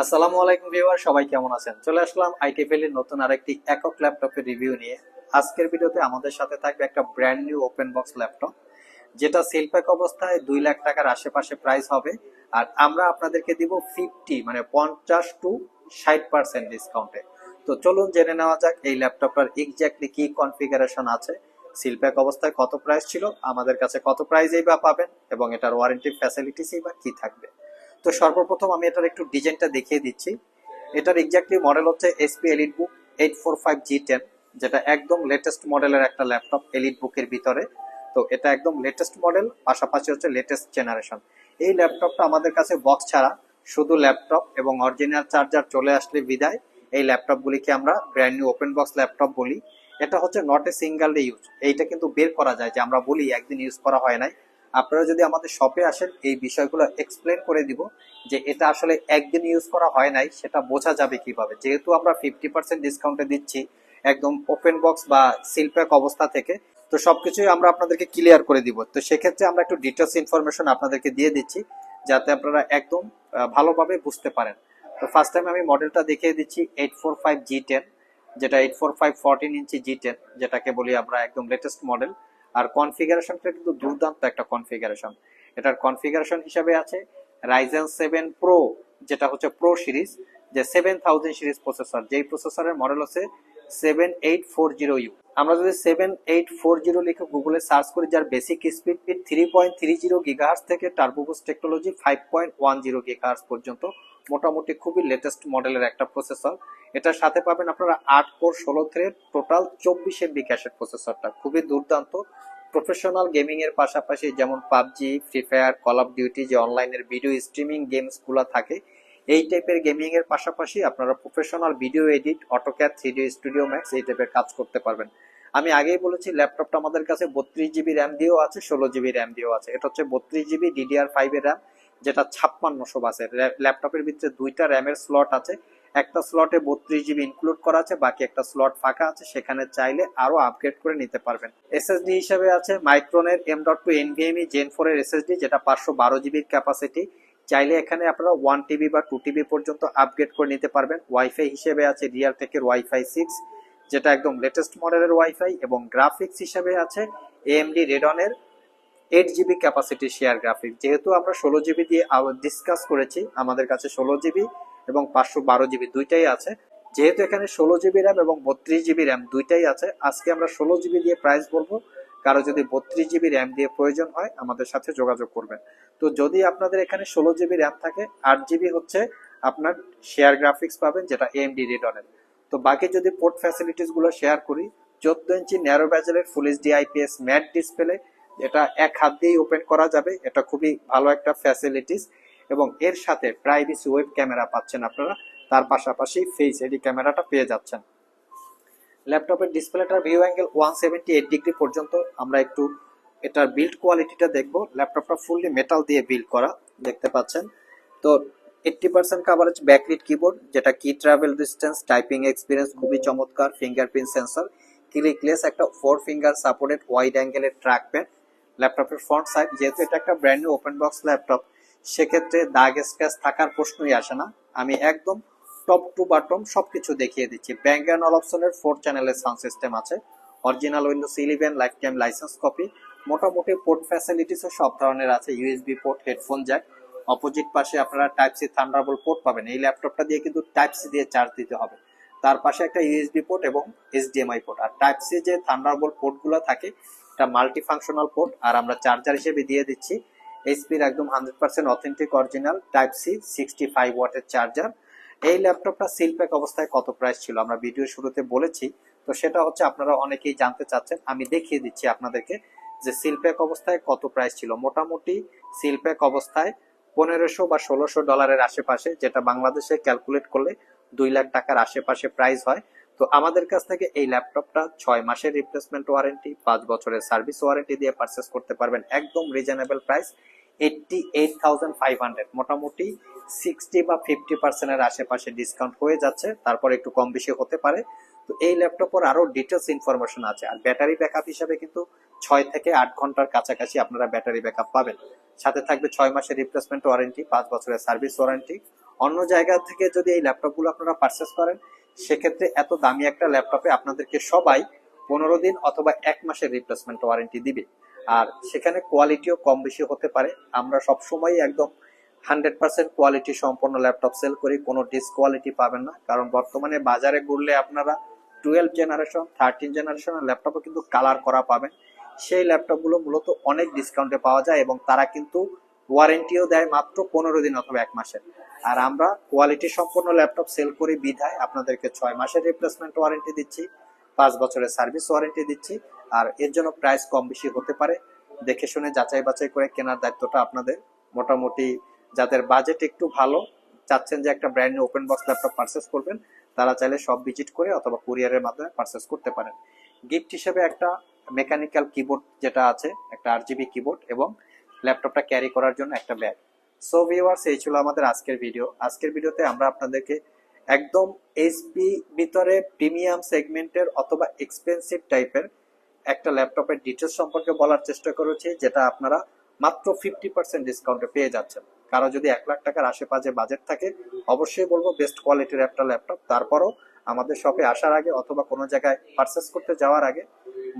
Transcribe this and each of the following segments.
আসসালামু আলাইকুম ভিউয়ার, সবাই কেমন আছেন? চলে আসলাম আইটিএফএল এর নতুন আরেকটি একক ল্যাপটপের রিভিউ নিয়ে। আজকের ভিডিওতে আমাদের সাথে থাকবে একটা brand new open box laptop, যেটা সেল অবস্থায় দুই লাখ টাকার আশেপাশে প্রাইস হবে। আর আমরা আপনাদেরকে দিব ফিফটি মানে পঞ্চাশ টু ষাট পার্সেন্ট ডিসকাউন্টে তো চলুন জেনে নেওয়া যাক এই ল্যাপটপটার এক্স্যাক্টলি কি কনফিগারেশন আছে। সিল প্যাক অবস্থায় কত প্রাইস ছিল, আমাদের কাছে কত প্রাইসেই বা পাবেন, এবং এটার ওয়ারেন্টি ফ্যাসিলিটিসই বা কি থাকবে। তো সর্বপ্রথম আমি এটার একটু ডিজাইনটা দেখিয়ে দিচ্ছি। এটার এক্স্যাক্টলি মডেল হচ্ছে HP EliteBook eight four five G ten যেটা একদম লেটেস্ট মডেলের একটা ল্যাপটপ এলিট বুকের ভিতরে। তো এটা একদম লেটেস্ট মডেল পাশাপাশি হচ্ছে লেটেস্ট জেনারেশন এই ল্যাপটপটা আমাদের কাছে বক্স ছাড়া শুধু ল্যাপটপ এবং অরিজিনাল চার্জার চলে আসলে বিদায়। এই ল্যাপটপগুলিকে আমরা brand new open box laptop বলি। এটা হচ্ছে not a single day use এইটা কিন্তু বের করা যায় যে আমরা বলি একদিন ইউজ করা হয় নাই। আপনারা যদি আমাদের শপে আসেন, এই বিষয়গুলো এক্সপ্লেন করে দিব যে এটা আসলে একদিন ইউজ করা হয় নাই, সেটা বোঝা যাবে কীভাবে। যেহেতু আমরা ফিফটি পার্সেন্ট ডিসকাউন্টে দিচ্ছি একদম ওপেন বক্স বা সিলপ্যাক অবস্থা থেকে, তো সবকিছুই আমরা আপনাদেরকে ক্লিয়ার করে দিব। তো সেক্ষেত্রে আমরা একটু ডিটেলস ইনফরমেশন আপনাদেরকে দিয়ে দিচ্ছি, যাতে আপনারা একদম ভালোভাবে বুঝতে পারেন। তো ফার্স্ট টাইম আমি মডেলটা দেখিয়ে দিচ্ছি eight four five G ten যেটা eight four five fourteen inch G ten যেটাকে বলি আমরা একদম লেটেস্ট মডেল আর কনফিগারেশনটা কিন্তু দুর্দান্ত একটা কনফিগারেশন এটার কনফিগারেশন হিসাবে আছে রাইজেন সেভেন প্রো যেটা হচ্ছে প্রো সিরিজ যে সেভেন থাউজেন্ড সিরিজ প্রসেসর যেই প্রসেসরের মডেল হচ্ছে seven eight four zero U আমরা যদি সেভেন এইট ফোর জিরো লিখে গুগলে সার্চ করি, যার basic speed PID three point three zero gigahertz থেকে turbo boost technology five point one zero gigahertz পর্যন্ত, মোটামুটি খুবই লেটেস্ট মডেলের একটা প্রসেসর এটার সাথে পাবেন আপনারা আট কোর ষোলো থ্রেড টোটাল চব্বিশ এমবি ক্যাশের প্রসেসরটা খুবই দুর্দান্ত। প্রফেশনাল গেমিং এর পাশাপাশি যেমন PUBG free fire call of duty যে অনলাইনের ভিডিও স্ট্রিমিং গেমসগুলা থাকে এই টাইপের গেমিং এর পাশাপাশি আপনারা professional video edit AutoCAD three studio max এই টাইপের কাজ করতে পারবেন। আমি আগেই বলেছি ল্যাপটপটা আমাদের কাছে বত্রিশ জিবি র্যাম দিয়েও আছে, ষোলো জিবি র্যাম দিয়েও আছে। এটা হচ্ছে বত্রিশ জিবি ডিডিআর ফাইভ এর র্যাম যেটা ছাপ্পান্নশো বাসের। ল্যাপটপের ভিতরে দুইটা র্যামের স্লট আছে। একটা স্লটে বত্রিশ জিবি ইনক্লুড করা আছে, বাকি একটা স্লট ফাঁকা আছে। সেখানে চাইলে আরও আপগ্রেড করে নিতে পারবেন। এসএসডি হিসেবে আছে মাইক্রোনের M dot two NVMe gen four এর এসএসডি যেটা পাঁচশো বারো জিবির ক্যাপাসিটি চাইলে এখানে আপনারা ওয়ান টিবি বা টু টিবি পর্যন্ত আপগ্রেড করে নিতে পারবেন। ওয়াইফাই হিসেবে আছে রিয়াল টেকের ওয়াইফাই সিক্স যেটা একদম লেটেস্ট মডেলের ওয়াইফাই এবং গ্রাফিক্স হিসেবে আছে AMD রেডনের eight GB capacity share graphics যেহেতু আমরা ষোলো জিবি দিয়ে ডিসকাস করেছি, আমাদের কাছে ষোলো জিবি এবং পাঁচশো বারো জিবি দুইটাই আছে। যেহেতু এখানে ষোলো জিবি র্যাম এবং বত্রিশ জিবি র্যাম দুইটাই আছে, আজকে আমরা ষোলো জিবি দিয়ে প্রাইস বলব। কারও যদি বত্রিশ জিবি র্যাম দিয়ে প্রয়োজন হয়, আমাদের সাথে যোগাযোগ করবেন। তো যদি আপনাদের এখানে ষোলো জিবি র্যাম থাকে, আট জিবি হচ্ছে আপনার শেয়ার গ্রাফিক্স পাবেন, যেটা এএমডি রেডনের তো বাকি যদি পোর্ট ফ্যাসিলিটিসগুলো শেয়ার করি, চোদ্দ inch narrow ব্যাজেলের full HD IPS matte display এটা এক হাত দিয়েই ওপেন করা যাবে। এটা খুবই ভালো একটা ফ্যাসিলিটিস এবং এর সাথে প্রাইভেসি ওয়েব ক্যামেরা পাচ্ছেন আপনারা। তার পাশাপাশি ফেস এডি ক্যামেরাটা পেয়ে যাচ্ছেন। ল্যাপটপের ডিসপ্লেটার view angle one seventy eight degree পর্যন্ত আমরা একটু এটার বিল্ড কোয়ালিটিটা দেখব। ল্যাপটপটা ফুললি মেটাল দিয়ে বিল্ড করা, দেখতে পাচ্ছেন। তো eighty percent coverage backlit keyboard যেটা কি ট্রাভেল ডিস্টেন্স টাইপিং এক্সপিরিয়েন্স খুবই চমৎকার ফিঙ্গারপ্রিন্ট সেন্সর ক্লিকলেস একটা ফোর ফিঙ্গার সাপোর্টেড ওয়াইড অ্যাঙ্গেলের ট্র্যাক প্যাড ল্যাপটপের ফ্রন্ট সাইড যেহেতু এটা একটা brand new open box laptop, সেক্ষেত্রে দাগ স্ক্র্যাচ থাকার প্রশ্নই আসে না। আমি একদম টপ টু বাটম সবকিছু দেখিয়ে দিচ্ছি। ব্যাঙ্ক অ্যান্ড অল অপশনের ফোর চ্যানেলের সাউন্ড সিস্টেম আছে। Original Windows eleven lifetime licence copy মোটামুটি পোর্ট ফ্যাসিলিটিসও সব ধরনের আছে। USB port headphone jack opposite পাশে আপনারা টাইপ সি থান্ডারবোল্ট পোর্ট পাবেন। এই ল্যাপটপটা দিয়ে কিন্তু টাইপ সি দিয়ে চার্জ দিতে হবে। তার পাশে একটা ইউএসবি পোর্ট এবং এইচডিএমআই পোর্ট আর টাইপ সি যে থান্ডারবোল্ট পোর্টগুলো থাকে, এটা মাল্টি ফাংশনাল পোর্ট আর আমরা চার্জার হিসেবে দিয়ে দিচ্ছি। এইচপির একদম hundred percent authentic original type C sixty five ওয়াটের চার্জার এই ল্যাপটপটা সিল প্যাক অবস্থায় কত প্রাইস ছিল? আমরা ভিডিও শুরুতে বলেছি। তো সেটা হচ্ছে আপনারা অনেকেই জানতে চাচ্ছেন। আমি দেখিয়ে দিচ্ছি আপনাদেরকে যে সিল প্যাক অবস্থায় কত প্রাইস ছিল। মোটামুটি সিল প্যাক অবস্থায় পনেরোশো বা ষোলোশো ডলারের আশেপাশে, যেটা বাংলাদেশে ক্যালকুলেট করলে দুই লাখ টাকার আশেপাশে প্রাইস হয়। তো আমাদের কাছ থেকে এই ল্যাপটপটা ছয় মাসের রিপ্লেসমেন্ট ওয়ারেন্টি পাঁচ বছরের সার্ভিস ওয়ারেন্টি দিয়ে পারচেস করতে পারবেন। একদম reasonable price eighty eight thousand five hundred মোটামুটি সিক্সটি বা ফিফটি পার্সেন্টের আশেপাশে ডিসকাউন্ট হয়ে যাচ্ছে, তারপর একটু কম বেশি হতে পারে। তো এই ল্যাপটপের আরও ডিটেলস ইনফরমেশন আছে, আর ব্যাটারি ব্যাকআপ হিসাবে কিন্তু ছয় থেকে আট ঘণ্টার কাছাকাছি আপনারা ব্যাটারি ব্যাকআপ পাবেন। সাথে থাকবে ছয় মাসের রিপ্লেসমেন্ট ওয়ারেন্টি পাঁচ বছরের সার্ভিস ওয়ারেন্টি অন্য জায়গা থেকে যদি এই ল্যাপটপগুলো আপনারা পারচেস করেন, সেক্ষেত্রে এত দামি একটা ল্যাপটপে আপনাদেরকে সবাই পনেরো দিন অথবা এক মাসের রিপ্লেসমেন্ট ওয়ারেন্টি দিবে। আর সেখানে কোয়ালিটিও কম বেশি হতে পারে। আমরা সবসময় একদম হান্ড্রেড পার্সেন্ট কোয়ালিটি সম্পন্ন ল্যাপটপ সেল করি, কোনো ডিসকোয়ালিটি পাবেন না। কারণ বর্তমানে বাজারে ঘুরলে আপনারা টুয়েলভ জেনারেশন থার্টিন জেনারেশনের ল্যাপটপও কিন্তু কালার করা পাবেন। সেই ল্যাপটপগুলো মূলত অনেক ডিসকাউন্টে পাওয়া যায় এবং তারা কিন্তু ওয়ারেন্টিও দেয় মাত্র পনেরো দিন অথবা এক মাসের আর আমরা কোয়ালিটি সম্পন্ন ল্যাপটপ সেল করি বিধায় আপনাদেরকে ছয় মাসের রিপ্লেসমেন্ট ওয়ারেন্টি দিচ্ছি। পাঁচ বছরের সার্ভিস ওয়ারেন্টি দিচ্ছি, আর এর জন্য প্রাইস কম বেশি হতে পারে। দেখে শুনে যাচাই বাছাই করে কেনার দায়িত্বটা আপনাদের। মোটামুটি যাদের বাজেট একটু ভালো, চাচ্ছেন যে একটা brand new open box laptop purchase করবেন, তারা চাইলে সব ভিজিট করে অথবা কুরিয়ারের মাধ্যমে পারচেস করতে পারেন। গিফট হিসেবে একটা মেকানিক্যাল কিবোর্ড যেটা আছে, একটা আর জিবি কিবোর্ড এবং ল্যাপটপটা ক্যারি করার জন্য একটা ব্যাগ সো ভিউয়ার্স এই ছিল আমাদের আজকের ভিডিও আজকের ভিডিওতে আমরা আপনাদেরকে একদম এইচপি ভিতরে প্রিমিয়াম সেগমেন্টের অথবা এক্সপেন্সিভ টাইপের একটা ল্যাপটপের ডিটেলস সম্পর্কে বলার চেষ্টা করেছি, যেটা আপনারা মাত্র ফিফটি পার্সেন্ট ডিসকাউন্টে পেয়ে যাচ্ছেন। কারও যদি এক লাখ টাকার আশেপাশে বাজেট থাকে, অবশ্যই বলব বেস্ট কোয়ালিটির একটা ল্যাপটপ। তারপরও আমাদের শপে আসার আগে অথবা কোনো জায়গায় পারচেস করতে যাওয়ার আগে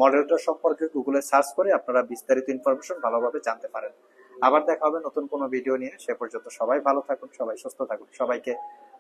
মডেলটা সম্পর্কে গুগলে সার্চ করে আপনারা বিস্তারিত ইনফরমেশন ভালোভাবে জানতে পারেন। আবার দেখা হবে নতুন কোনো ভিডিও নিয়ে। সে পর্যন্ত সবাই ভালো থাকুন, সবাই সুস্থ থাকুন। সবাইকে